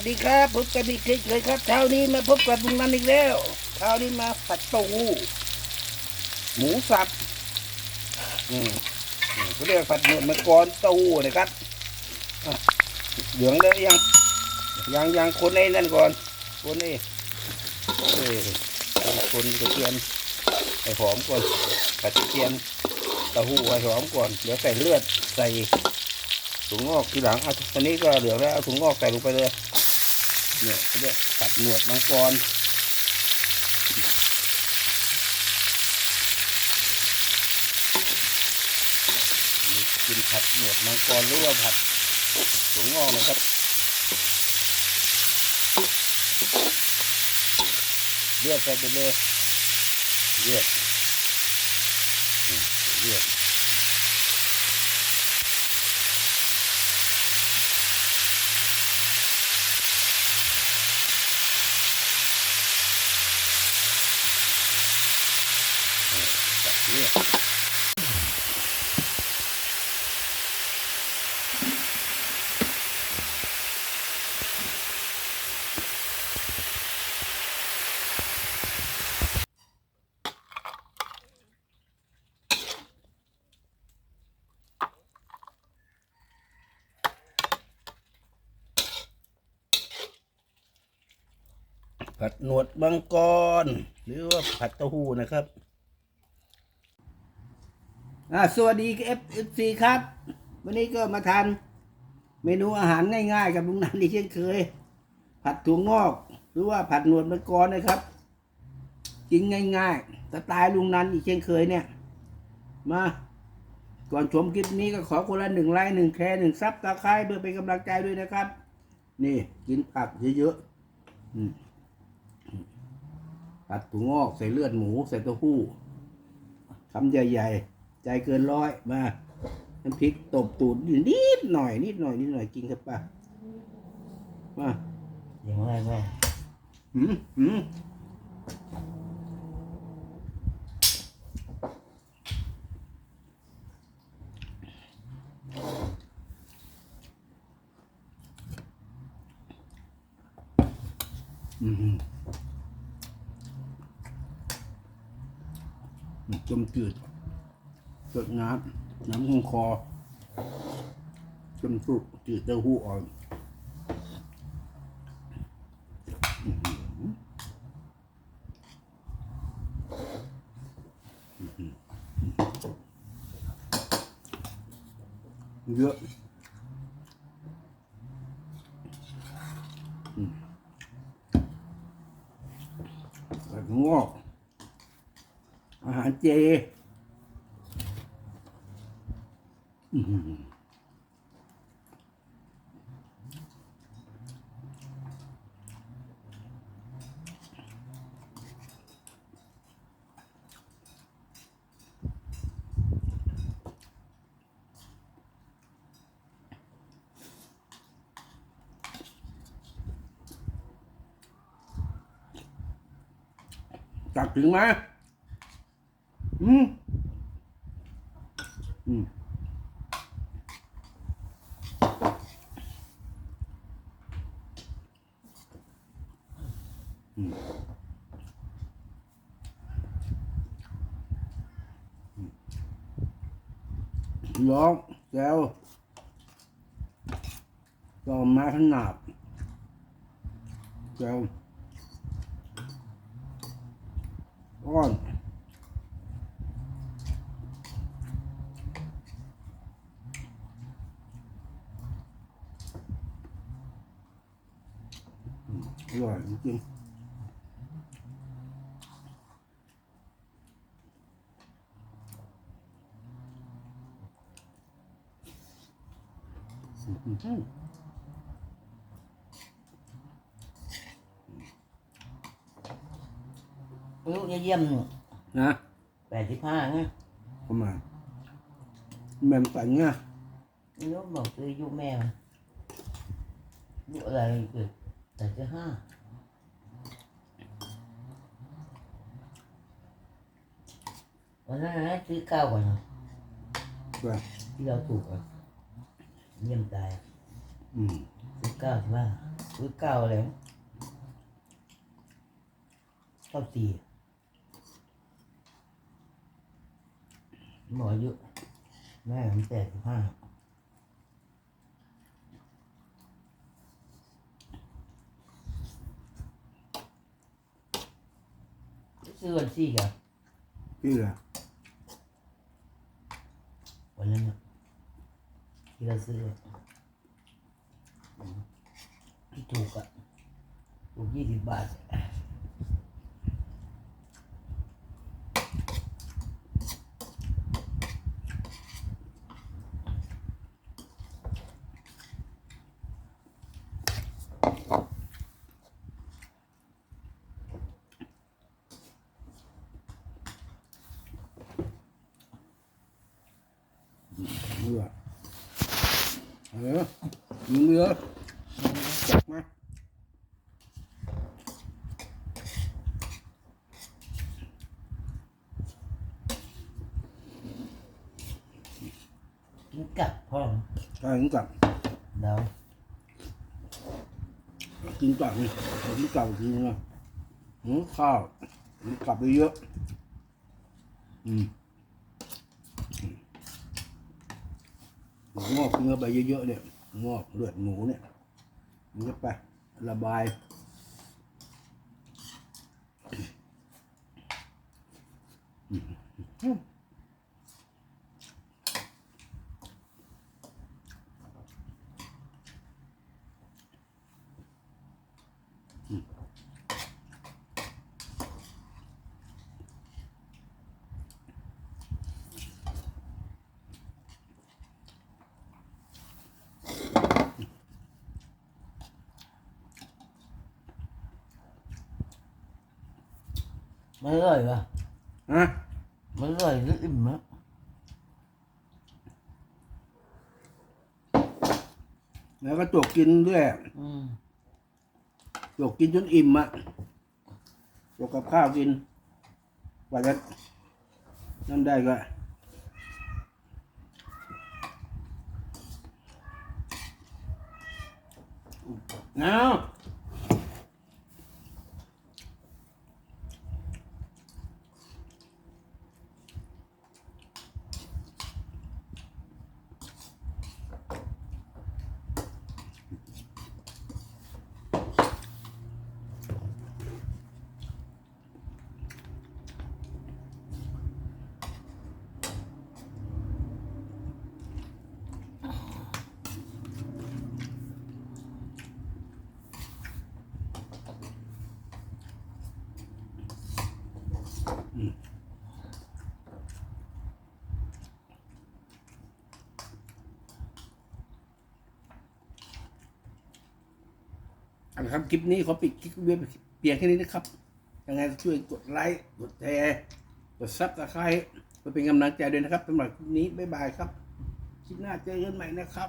วัสดีครับสวัสดีครับพบกันอีกเช่นเคยครับเช้านี้มาพบกับลุงนันอีกแล้วเช้านี้มาผัดเต้าหู้หมูสับอืมเขาเรียกผัดหนวดมะกรเต้าหู้นะครับเหลืองแล้วยังยังยังคนไอ้นั่นก่อน คนนี่เอ้คนกระเทียมใส่หอมก่อนผัดกระเทียมเต้าหู้ใส่หอมก่อนเดี๋ยวใส่เลือดใส่ถุงงอกทีหลังเอาอันนี้ก็เหลือแล้วเอาถุงงอกใส่ลงไปเลย เนี่ยเขาเรียกตัดหนวดมังกรมีกินผัดหนวดมังกรหรือว่าผัดถุงงอกนะครับ เลือดไปเลยเลือดเลือด เนี่ยผัดหนวดมังกรหรือว่าผัดเต้าหู้นะครับ อ่าสวัสดีเอฟเอฟซีครับ วันนี้ก็มาทานเมนูอาหารง่ายๆ กับลุงนันอีกเช่นเคย ผัดถั่วงอก หรือว่าผัดหนวดมะกรนะครับกินง่ายๆสไตล์ลุงนันอีกเช่นเคยเนี่ย มา ก่อนชมคลิปนี้ก็ขอคนละหนึ่งไลค์หนึ่งแชร์หนึ่งซับตะไคร้เพื่อเป็นกำลังใจด้วยนะครับ นี่กินผักเยอะๆผัดถั่วงอกใส่เลือดหมูใส่เต้าหู้คำใหญ่ๆ ใจเกินร้อยมาน้ำพริกตบตูดนิดหน่อยนิดหน่อยนิดหน่อยกินครับป่ะมายังไงแม่หืมหืมอืมจมจืด เกิดน้ำน้ำคงคอจมสุกจืดเต้าหู้อ่อนเยอะอืมแบบงอกอาหารเจ อื้อหือจักถึงไหมอืมอืมอืม ร้องแล้วก็มาขนาดแล้วก้อนอร่อยจริง ๆอืมอายุเยี่ยมนะแปดสิบห้าไงประมาณแม่มสันเนี่ยอายุบอกคืออายุแม่มันอายุอะไรเกิดแปดสิบห้าวันนั้นนะซื้อข้าวก่อนนะแบบที่เราถูกอะเยี่ยมตาย อะอืมซื้อเก้าสิบห้าหรือเก้าอะไรนะเก้าสี่หมออายุแม่ผมแปดสิบห้าซื้อวันซี่กับชื่ออะไรวันนั้นน่ะที่เราซื้ออะอืมที่ ถูกอะถูกยี่สิบบาท เรือ เออยิงเรือจับมากินกับพร้อมใช่กินกลับเดากินกลับนี่กินกลับกินนะหืมข้าวกินกลับไปเยอะ อืมหัว งอกเนื้อไปเยอะๆเนี่ยงอกเลือดหมูเนี่ยเนื้อไประบายอืม มันอร่อยปะฮะมันอร่อยหรืออิ่มอะแล้วก็จกกินด้วยอืมจกกินจนอิ่มอะจกกับข้าวกินกว่าจะนั่นได้ก็เอา อาละครับคลิปนี้ขอปิดคลิปเว็บเพียงแค่นี้นะครับ ยังไงช่วยกดไลค์กดแชร์กดซับสไครต์เพื่อเป็นกำลังใจด้วยนะครับสำหรับคลิปนี้บ๊ายบายครับคลิปหน้าเจอกันใหม่นะครับ